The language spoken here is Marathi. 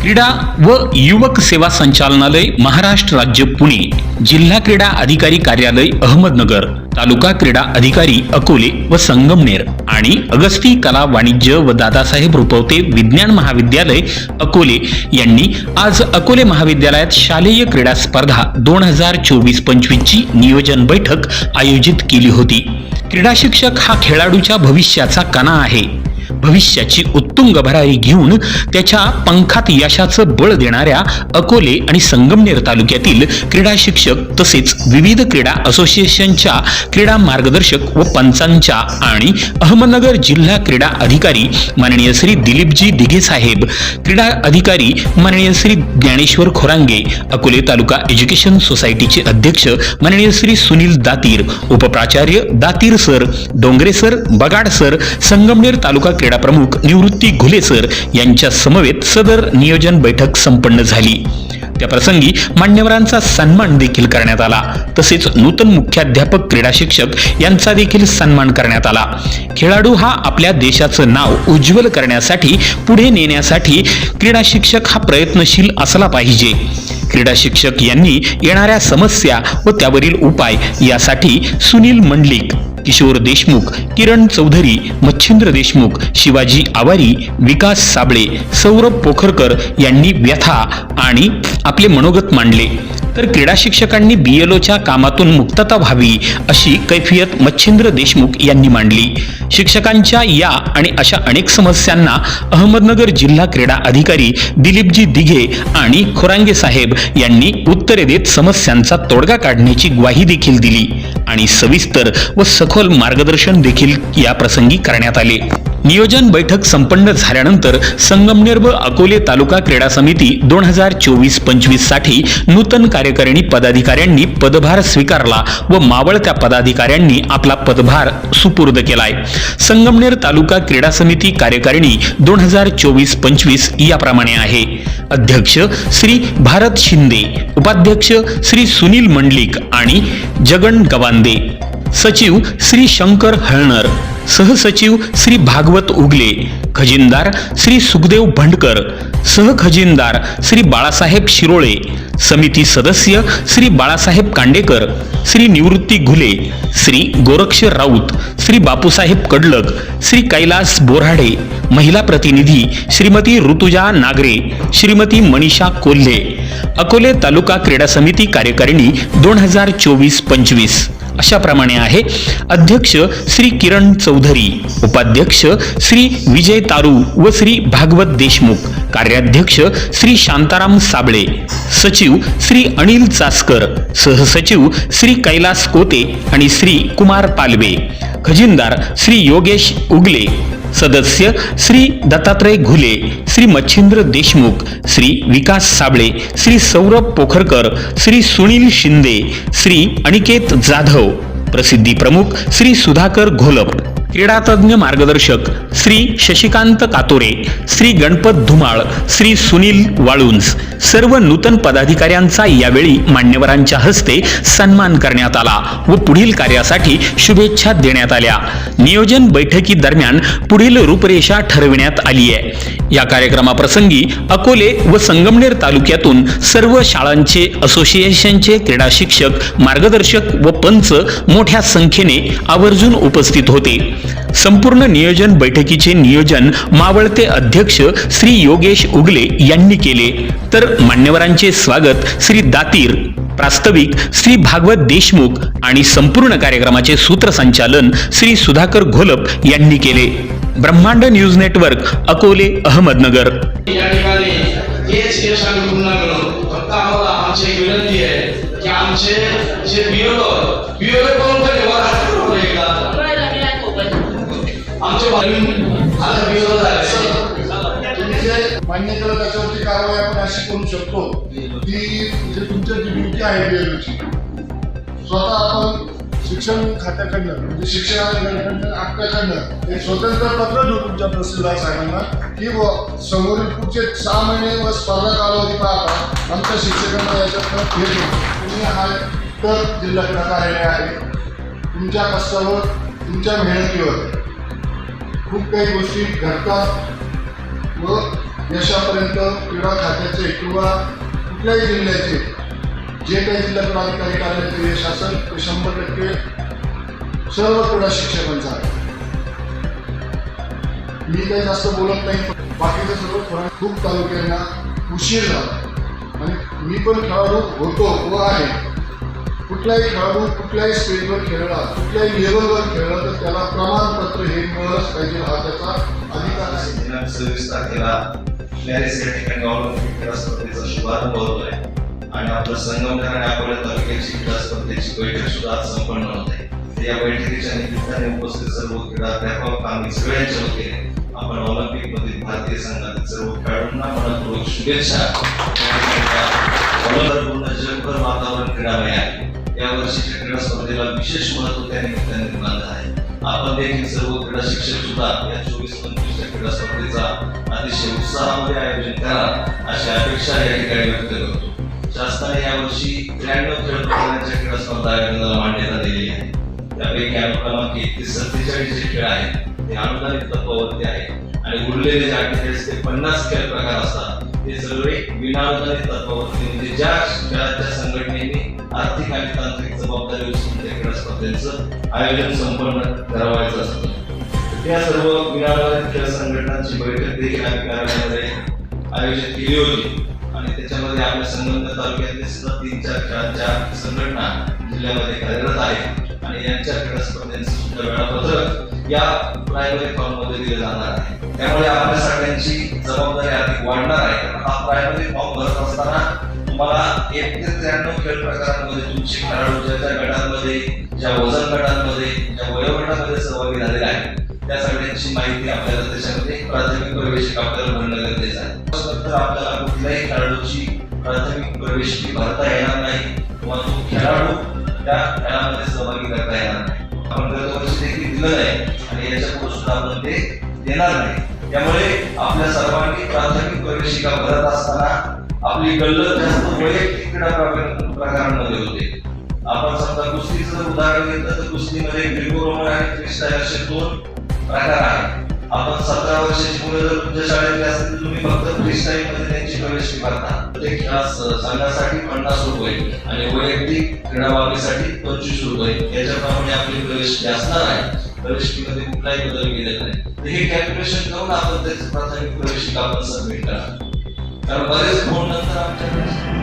क्रीडा व युवक सेवा संचालनालय महाराष्ट्र राज्य पुणे. जिल्हा क्रीडा अधिकारी कार्यालय अहमदनगर तालुका क्रीडा अधिकारी अकोले व संगमनेर आणि अगस्ती कला वाणिज्य व दादासाहेब रुपवते विज्ञान महाविद्यालय अकोले यांनी आज अकोले महाविद्यालयात शालेय क्रीडा स्पर्धा दोन हजार चोवीस पंचवीसची नियोजन बैठक आयोजित केली होती. क्रीडा शिक्षक हा खेळाडूच्या भविष्याचा कणा आहे. भविष्याची उत्तुंग भरारी घेऊन त्याच्या पंखात यशाचं बळ देणाऱ्या अकोले आणि संगमनेर तालुक्यातील क्रीडा शिक्षक तसेच विविध क्रीडा असोसिएशनच्या क्रीडा मार्गदर्शक व पंचांच्या आणि अहमदनगर जिल्हा क्रीडा अधिकारी माननीय श्री दिलीपजी दिघे साहेब क्रीडा अधिकारी माननीय श्री ज्ञानेश्वर खोरांगे अकोले तालुका एज्युकेशन सोसायटीचे अध्यक्ष माननीय Shri Sunil Datir उपप्राचार्य Datir sir Dongre sir Bagad sir Sangamner taluka क्रीडा प्रमुख निवृत्ती घुले सर यांच्या समवेत सदर नियोजन बैठक संपन्न झाली. प्रसंगी मान्यवरांचा सन्मान देखील करण्यात आला. तसेच नूतन मुख्याध्यापक क्रीडा शिक्षक यांचा देखील सन्मान करण्यात आला. खेळाडू हा आपल्या देशाचं नाव उज्ज्वल करण्यासाठी पुढे नेण्यासाठी क्रीडा शिक्षक हा प्रयत्नशील असला पाहिजे. क्रीडा शिक्षक यांनी येणाऱ्या समस्या व त्यावरील उपाय यासाठी सुनील मंडलिक किशोर देशमुख किरण चौधरी मच्छिंद्र देशमुख शिवाजी आवारी विकास साबळे सौरभ पोखरकर यांनी व्यथा आणि आपले मनोगत मांडले. तर क्रीडा शिक्षकांनी बीएलओच्या कामातून मुक्तता व्हावी अशी कैफियत मच्छिंद्र देशमुख यांनी मांडली. शिक्षकांच्या या आणि अशा अनेक समस्यांना अहमदनगर जिल्हा क्रीडा अधिकारी दिलीपजी दिघे आणि खोरांगे साहेब यांनी उत्तरे देत समस्यांचा तोडगा काढण्याची ग्वाही देखील दिली. आणि सविस्तर व सखोल मार्गदर्शन देखील या प्रसंगी करण्यात आले. नियोजन बैठक संपन्न झाल्यानंतर संगमनेर व अकोले तालुका क्रीडा समिती दोन हजार चोवीस पंचवीससाठी नूतन कार्यकारिणी पदाधिकाऱ्यांनी पदभार स्वीकारला व मावळत्या पदाधिकाऱ्यांनी आपला पदभार सुपूर्द केलाय. संगमनेर तालुका क्रीडा समिती कार्यकारिणी दोन हजार चोवीस पंचवीस याप्रमाणे आहे. अध्यक्ष श्री भारत शिंदे उपाध्यक्ष श्री सुनील मंडलिक आणि जगन गवांदे सचिव श्री शंकर हळणर सहसचिव श्री भागवत उगले खजिनदार श्री सुखदेव भंडकर सहखजिनदार श्री बाळासाहेब शिरोळे समिती सदस्य श्री बाळासाहेब कांडेकर श्री निवृत्ती घुले श्री गोरक्ष राऊत श्री बापूसाहेब कडलक श्री कैलास बोराडे महिला प्रतिनिधी श्रीमती ऋतुजा नागरे श्रीमती मनीषा कोल्हे अकोले तालुका क्रीडा समिती कार्यकारिणी दोन हजार चोवीस पंचवीस. अशाप्रमाणे आहे. अध्यक्ष श्री किरण चौधरी उपाध्यक्ष श्री विजय तारू व श्री भागवत देशमुख कार्याध्यक्ष श्री शांताराम साबळे सचिव श्री अनिल चासकर सहसचिव श्री कैलास कोते आणि श्री कुमार पालवे खजिनदार श्री योगेश उगले सदस्य श्री दत्तात्रय घुले श्री मच्छिंद्र देशमुख श्री विकास साबळे श्री सौरभ पोखरकर श्री सुनील शिंदे श्री अनिकेत जाधव प्रसिद्धी प्रमुख श्री सुधाकर घोलप. क्रीडातज्ञ मार्गदर्शक श्री शशिकांत कातोरे श्री गणपत धुमाळ श्री सुनील वाळुंज सर्व नूतन पदाधिकाऱ्यांचा यावेळी मान्यवरांच्या हस्ते सन्मान करण्यात आला व पुढील कार्यासाठी शुभेच्छा देण्यात आल्या. नियोजन बैठकी दरम्यान पुढील रूपरेषा ठरविण्यात आली आहे. या कार्यक्रमाप्रसंगी अकोले व संगमनेर तालुक्यातून सर्व शाळांचे असोसिएशनचे क्रीडा शिक्षक मार्गदर्शक व पंच मोठ्या संख्येने आवर्जून उपस्थित होते. संपूर्ण नियोजन बैठकीचे नियोजन मावळते अध्यक्ष श्री योगेश उगले यांनी केले. तर मान्यवरांचे स्वागत श्री दातीर प्रास्ताविक श्री भागवत देशमुख आणि संपूर्ण कार्यक्रमाचे सूत्रसंचालन श्री सुधाकर घोलप यांनी केले. ब्रह्मांड न्यूज नेटवर्क अकोले अहमदनगर. या ठिकाणी हेच फक्त आम्हाला आमची विनंती आहे की आमचे जे बियोलो कोण आमचे आता झाले मान्य केलं त्याच्यावरती कारवाई आपण अशी करू शकतो की जे तुमच्या जी ड्युटी आहे BLO स्वतः आपण शिक्षण खात्याकडनं म्हणजे शिक्षणाकडनं आपल्याकडनं एक स्वतंत्र पत्र देऊ तुमच्या तहसीलदार साहेबांना की बुवा समोरील पुढचे सहा महिने व स्पर्धा कालावधी पाहता आमच्या शिक्षकांना याच्यातनं हे तुम्ही हा तर जिल्हा क्रीडा कार्यालय आहे. तुमच्या कष्टावर तुमच्या मेहनतीवर खूप काही गोष्टी घडतात व यशापर्यंत क्रीडा खात्याचे किंवा कुठल्याही जिल्ह्याचे जे काही जिल्हा क्रीडाधिकारी कार्यालयाचे यश असेल ते शंभर टक्के सर्व क्रीडा शिक्षकांचा आहे. मी काही जास्त बोलत नाही बाकीचे सर्व थोडा खूप तालुक्यांना उशीर झाला. आणि मी पण खेळाडू होतो व आहे. कुठलाही खेळाडू कुठल्याही स्टेजवर खेळला कुठल्याही लेवलवर खेळला तर त्याला प्रमाणपत्र हे मिळालंच पाहिजे हा त्याचा अधिकार आहे. सव्वीस तारखेला या ठिकाणी ऑलिम्पिक क्रीडा स्पर्धेचा शुभारंभ होतोय. आणि आपलं संगमनेर आणि अकोला तालुक्याची क्रीडा स्पर्धेची बैठक सुद्धा आज संपन्न होते या बैठकीच्या निमित्ताने उपस्थित सर्व क्रीडा अध्यापक आम्ही सगळ्यांच्या वतीने आपण ऑलिम्पिक मधील भारतीय संघातील सर्व खेळाडूंना मनपूर्वक शुभेच्छा. पूर्ण जगभर वातावरण क्रीडामय आहे. या वर्षीच्या क्रीडा स्पर्धेला विशेष महत्त्व त्या निमित्ताने निर्माण आहे आपण देखील सर्व क्रीडा शिक्षक सुद्धा या चोवीस पंचवीसच्या क्रीडा स्पर्धेचा अतिशय उत्साहामध्ये आयोजन करा अशी अपेक्षा या ठिकाणी व्यक्त करतो. शासनाने यावर्षी त्र्याण्णव खेळ स्पर्धा आयोजनाला मान्यता दिलेली आहे. त्यापैकी अनुक्रमांक एकतीस सत्तेचाळीस जे खेळ आहेत ते अनुदानित तत्वावरती आहे आणि उरलेले जे अठ्ठेचाळीस ते पन्नास खेळ प्रकार असतात. ते सगळे विनाअनुदानित तत्वावरती म्हणजे ज्या खेळाच्या संघटनेने आर्थिक आणि तांत्रिक जबाबदारी उचलून त्या क्रीडा स्पर्धेचं आयोजन संपन्न करावायचं असतं. या सर्व विनानुदानित खेळ संघटनांची बैठक देखील आम्ही कार्यालयामध्ये आयोजित केली होती. आणि त्याच्यामध्ये आपल्या संगमनेर तालुक्यातले सुद्धा तीन चार खेळांच्या संघटना जिल्ह्यामध्ये कार्यरत आहेत. आणि यांच्या क्रीडा स्पर्धेचं सुद्धा वेळापत्रक या प्रायमरी फॉर्ममध्ये दिले जाणार आहे. त्यामुळे आपल्या सगळ्यांची जबाबदारी अधिक वाढणार आहे. कारण हा प्रायमरी फॉर्म भरत असताना तुम्हाला एक ते त्र्याण्णव खेळ प्रकारांमध्ये तुमचे खेळाडू ज्या ज्या गटांमध्ये ज्या वजन गटांमध्ये ज्या वयोगटामध्ये सहभागी झालेले आहेत त्या सगळ्यांची माहिती आपल्याला त्याच्यामध्ये प्राथमिक प्रवेशिक आपल्याला भरणं गरजेचं आहे. तर आपल्याला कुठल्याही खेळाडूची प्राथमिक प्रवेशिकी भरता येणार नाही किंवा तो खेळाडू त्या खेळामध्ये सहभागी करता येणार नाही. आपण गतवर्षी देखील दिलं नाही आणि याच्यापुढे सुद्धा आपण ते देणार नाही. त्यामुळे आपल्या सर्वांनी प्राथमिक प्रवेशिका भरत असताना आपली गल्लत जास्त वैयक्तिक क्रीडा प्रकारांमध्ये होते. आपण समजा कुस्तीचं उदाहरण घेतलं तर कुस्तीमध्ये ग्रेको रोमन आणि फ्रीस्टाईल असे दोन प्रकार आपण सतरा वर्षाची मुलं जर तुमच्या शाळेतले असतील तर तुम्ही फक्त फ्रीस्टाईल मध्ये त्यांची प्रवेश करता. ते खेळास संघासाठी पन्नास रुपये आणि वैयक्तिक क्रीडा बाबीसाठी पंचवीस रुपये. याच्याप्रमाणे आपली प्रवेश असणार आहे. प्रवेशमध्ये कुठलाही बदल केलेला नाही. तर हे कॅल्क्युलेशन करून आपण त्याचे प्राथमिक प्रवेशिका आपण सबमिट करा. कारण बरेच फोन नंतर आमच्याकडे